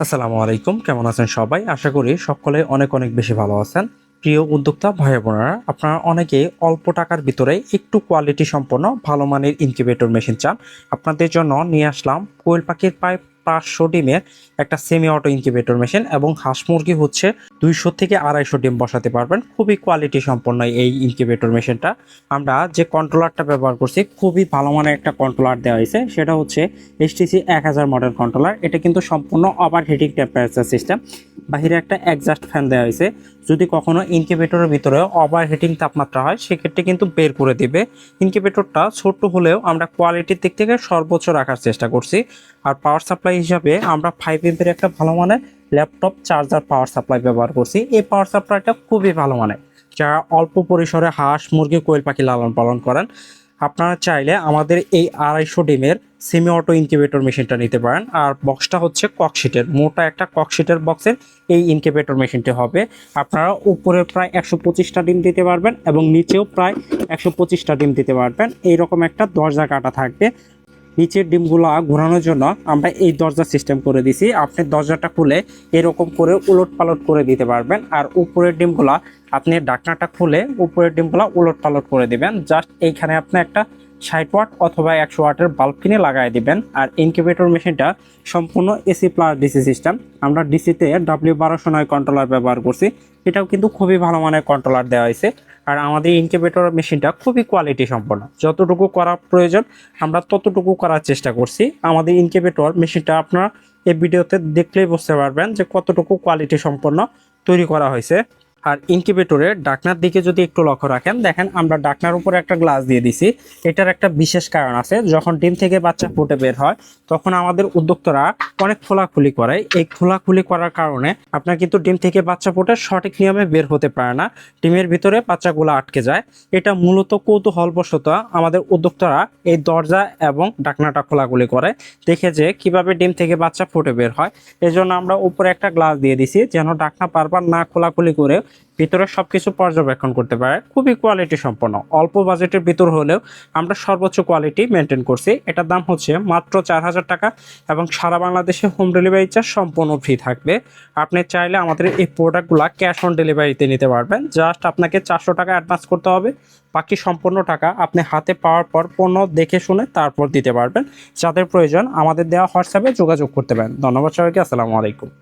আসসালামু আলাইকুম, কেমন আছেন সবাই? আশা করি সকলে অনেক অনেক বেশি ভালো আছেন। প্রিয় উদ্যোক্তা ভাই বোনেরা, আপনারা অনেকে অল্প টাকার ভিতরে একটু কোয়ালিটি সম্পন্ন, ভালো মানের ইনকিউবেটর মেশিন চান। আপনাদের জন্য নিয়ে আসলাম কোয়েল পাখির প্রায় পাঁচশো ডিমের একটা সেমি অটো ইনকিউবেটর মেশিন এবং হাঁস মুরগি হচ্ছে দুইশো থেকে আড়াইশো ডিম বসাতে পারবেন। খুবই কোয়ালিটি সম্পন্ন এই ইনকিউবেটর মেশিনটা আমরা যে কন্ট্রোলারটা ব্যবহার করছি, খুবই ভালো মানের একটা কন্ট্রোলার দেওয়া হয়েছে। সেটা হচ্ছে এইচটিসি এক হাজার মডেল কন্ট্রোলার এটা কিন্তু সম্পূর্ণ ওভার হিটিং টেম্পারেচার সিস্টেম বাহিরে একটা একজাস্ট ফ্যান দেওয়া হয়েছে। যদি কখনো ইনকিউবেটরের ভিতরে ওভার হিটিং তাপমাত্রা হয়, সেক্ষেত্রে কিন্তু বের করে দিবে। ইনকিউবেটরটা ছোট্ট হলেও আমরা কোয়ালিটির দিক থেকে সর্বোচ্চ রাখার চেষ্টা করছি। আর পাওয়ার সাপ্লাই হিসাবে আমরা ফাইভ এমপির একটা ভালো মানের ল্যাপটপ চার্জার পাওয়ার সাপ্লাই ব্যবহার করছি। এই পাওয়ার সাপ্লাইটা খুবই ভালো মানের। যারা অল্প পরিসরে হাঁস, মুরগি, কোয়েল পাখি লালন পালন করেন, আপনারা চাইলে আমাদের এই আড়াইশো ডিমের সেমি অটো ইনকিউবেটর মেশিনটা নিতে পারেন। আর বক্সটা হচ্ছে ককশিটের মোটা একটা ককশিটের বক্সের এই ইনকিউবেটর মেশিনটি হবে। আপনারা উপরে প্রায় একশো পঁচিশটা ডিম দিতে পারবেন এবং নিচেও প্রায় একশো পঁচিশটা ডিম দিতে পারবেন। এইরকম একটা দরজা কাটা থাকবে। নিচের ডিমগুলো ঘোরানোর জন্য আমরা এই দরজা সিস্টেম করে দিছি। আপনি দরজাটা খুলে এরকম করে উলট পালট করে দিতে পারবেন। আর উপরের ডিমগুলা আপনি ডাকনাটা খুলে উপরের ডিমগুলা উলট পালট করে দিবেন। জাস্ট এইখানে আপনি একটা ষাট ওয়াট অথবা একশো ওয়াটের বাল্ব কিনে লাগাই দিবেন। আর ইনকিউবেটর মেশিনটা সম্পূর্ণ এসি প্লাস ডিসি সিস্টেম আমরা ডিসিতে ডাব্লিউ বারোশো নয় কন্ট্রোলার ব্যবহার করছি। এটাও কিন্তু খুবই ভালো মানের কন্ট্রোলার দেওয়া হয়েছে। আর আমাদের ইনকিউবেটর মেশিনটা খুবই কোয়ালিটি সম্পন্ন। যতটুকু করা প্রয়োজন, আমরা ততটুকু করার চেষ্টা করছি। আমাদের ইনকিউবেটর মেশিনটা আপনারা এই ভিডিওতে দেখলেই বুঝতে পারবেন যে কতটুকু কোয়ালিটি সম্পন্ন তৈরি করা হয়েছে। আর ইনকিউবেটরের ডাকনার দিকে যদি একটু লক্ষ্য রাখেন, দেখেন আমরা ডাকনার উপরে একটা গ্লাস দিয়ে দিছি। এটার একটা বিশেষ কারণ আছে, যখন ডিম থেকে বাচ্চা ফুটে বের হয়, তখন আমাদের উদ্যোক্তরা অনেক খোলাখুলি করে। এই খোলাখুলি করার কারণে আপনার কিন্তু ডিম থেকে বাচ্চা ফুটে সঠিক নিয়মে বের হতে পারে না। ডিমের ভিতরে বাচ্চাগুলো আটকে যায়। এটা মূলত কৌতূহলবশত আমাদের উদ্যোক্তরা এই দরজা এবং ডাকনাটা খোলাখুলি করে, দেখে যে কীভাবে ডিম থেকে বাচ্চা ফুটে বের হয়। এজন্য আমরা উপরে একটা গ্লাস দিয়ে দিছি, যেন ডাকনা বারবার না খোলাখুলি করে ভিতরে সবকিছু পর্যবেক্ষণ করতে পারে। খুবই কোয়ালিটি সম্পন্ন। অল্প বাজেটের ভিতর হলেও আমরা সর্বোচ্চ কোয়ালিটি মেনটেন করছি। এটার দাম হচ্ছে মাত্র চার হাজার টাকা এবং সারা বাংলাদেশে হোম ডেলিভারি চার্জ সম্পূর্ণ ফ্রি থাকবে। আপনি চাইলে আমাদের এই প্রোডাক্টগুলো ক্যাশ অন ডেলিভারিতে নিতে পারবেন। জাস্ট আপনাকে চারশো টাকা অ্যাডভান্স করতে হবে। বাকি সম্পূর্ণ টাকা আপনি হাতে পাওয়ার পর পণ্য দেখে শুনে তারপর দিতে পারবেন। যাদের প্রয়োজন আমাদের দেওয়া হোয়াটসঅ্যাপে যোগাযোগ করতে পারেন। ধন্যবাদ সবাইকে। আসসালামু আলাইকুম।